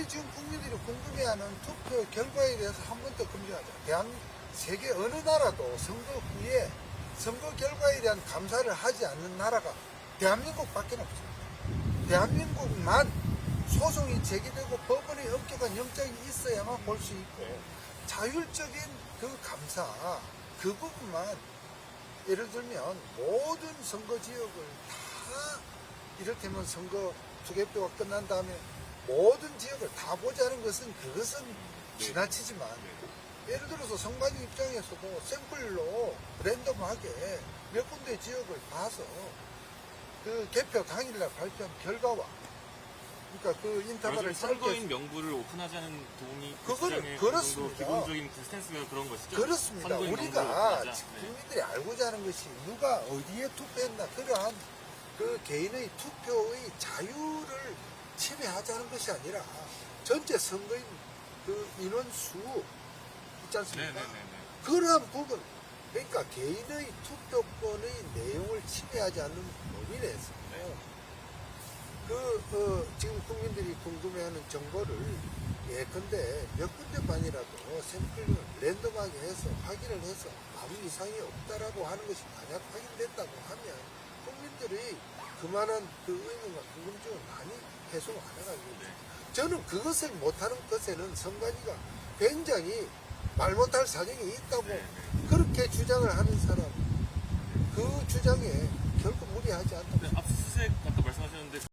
우리 지금 국민들이 궁금해하는 투표 결과에 대해서 한 번 더 검증하자. 대한 세계 어느 나라도 선거 후에 선거 결과에 대한 감사를 하지 않는 나라가 대한민국밖에 없습니다. 대한민국만 소송이 제기되고 법원의 엄격한 영장이 있어야만 볼 수 있고 자율적인 그 감사 그 부분만 예를 들면 모든 선거 지역을 다 이를테면 선거 투개표가 끝난 다음에 모든 지역을 다 보자는 것은 그것은 지나치지만 예를 들어서 선관위 입장에서도 샘플로 랜덤하게 몇 군데 지역을 봐서 그 개표 당일날 발표한 결과와 그러니까 그 인터벌을 선거인 명부를 오픈하자는 동의 그거를 주장의 그렇습니다. 그 기본적인 그 스탠스가 그런 것이죠. 그렇습니다. 우리가. 네. 국민들이 알고자 하는 것이 누가 어디에 투표했나 그러한 그 개인의 투표의 자유를 침해하자는 것이 아니라 전체 선거인 그 인원수 있지 않습니까? 네네네네. 그러한 부분 그러니까 개인의 투표권의 내용을 침해하지 않는 범위 내에서 그 어, 지금 국민들이 궁금해하는 정보를 예컨대 몇 군데만이라도 샘플을 랜덤하게 해서 확인을 해서 아무 이상이 없다라고 하는 것이 만약 확인됐다고 하면 국민들이 그만한 그 많이 해소 가능하겠죠. 저는 그것을 못하는 것에는 선관위가 굉장히 말 못할 사정이 있다고 네, 그렇게 주장을 하는 사람 그 주장에 결코 무리하지 않다. 네, 압수수색 아까